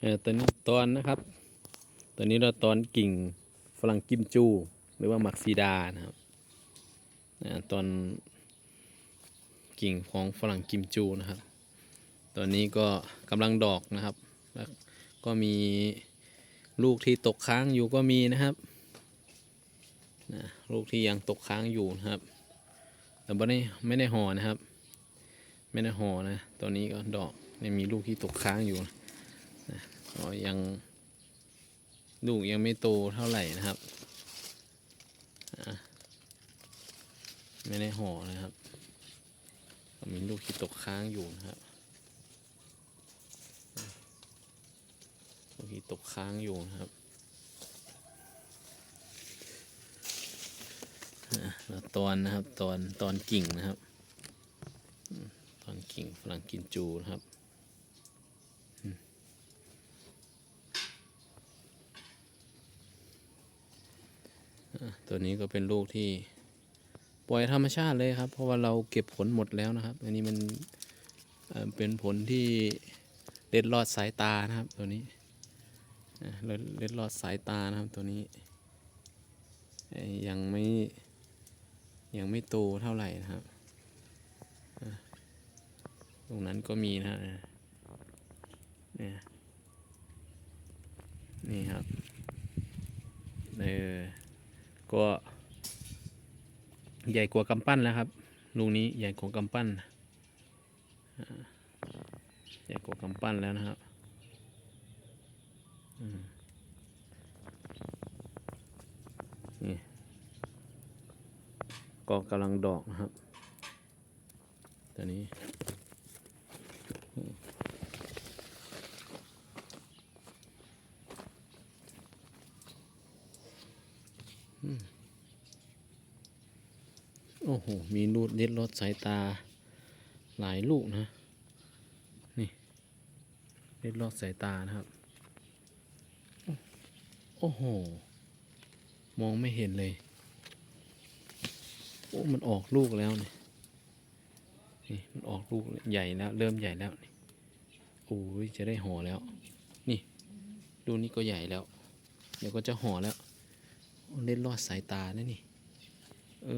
ตอนนี้ตอนนะครับ ตอนนี้เราตอนกิ่งฝรั่งกิมจู หรือว่าหมักซีดานะครับตอนกิ่งของฝรั่งกิมจูนะครับ ตอนนี้ก็กำลังดอกนะครับ แล้วก็มีลูกที่ตกค้างอยู่ก็มีนะครับนะลูกที่ยังตกค้างอยู่นะครับ แต่ไม่ได้ไม่ได้ห่อนะครับ ไม่ได้ห่อนะ ตอนนี้ก็ดอกมีลูกที่ตกค้างอยู่นะ ก็ยังลูกยังไม่โตเท่าไหร่นะครับไม่ได้ห่อนะครับ มีลูกที่ตกค้างอยู่นะครับลูกที่ตกค้างอยู่นะครับแล้วตอนนะครับตอนตอนกิ่งนะครับ ตอนกิ่งฝรั่งกินจูนะครับอืมอะ ตัวนี้ก็เป็นลูกที่ปล่อยธรรมชาติเลยครับ เพราะว่าเราเก็บผลหมดแล้วนะครับ อันนี้มันเป็นผลที่เล็ดลอดสายตานะครับ ตัวนี้เล็ดเล็ดลอดสายตานะครับตัวนี้ ยังไม่ยังไม่โตเท่าไหร่นะครับ ตรงนั้นก็มีนะฮะเนี่ยนี่ครับเออ ก็ใหญ่กว่ากำปั้นแล้วครับลูกนี้ใหญ่กว่ากำปั้นใหญ่กว่ากำปั้นแล้วนะครับนี่ก็กำลังดอกนะครับตัวนี้ โอ้โห มีรูดเล็ดลดสายตาหลายลูกนะ นี่เล็ดลอดสายตานะครับ โอ้โห มองไม่เห็นเลย โอ้ มันออกลูกแล้วนี่นี่มันออกลูกใหญ่แล้ว เริ่มใหญ่แล้วนี่โอ้ยจะได้ห่อแล้ว นี่ดูนี่ก็ใหญ่แล้ว เดี๋ยวก็จะห่อแล้วเล็ดลอดสายตานะนี่ เอ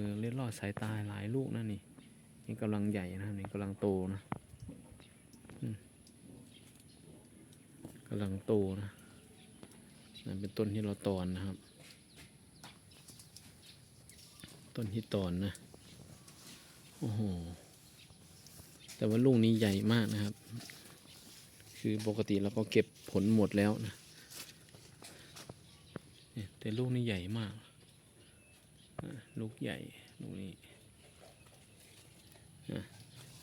อเล็ดลอดสายตาหลายลูกนะนี่ นี่กำลังใหญ่นะครับนี่กำลังโตนะกำลังโตนะนั่นเป็นต้นที่เราตอนนะครับ ต้นที่ตอนนะโอ้โหแต่ว่าลูกนี้ใหญ่มากนะครับ คือปกติเราก็เก็บผลหมดแล้วนะแต่ลูกนี้ใหญ่มาก ลูกใหญ่ลูกนี้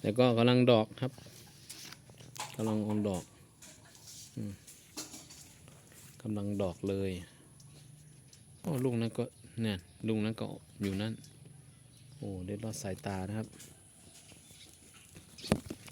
แล้วก็กำลังดอกครับกำลังออกดอกกำลังดอกเลยโอ้ลูกนั้นก็เนี่ยลูกนั้นก็อยู่นั่นโอ้เด้รอดสายตานะครับ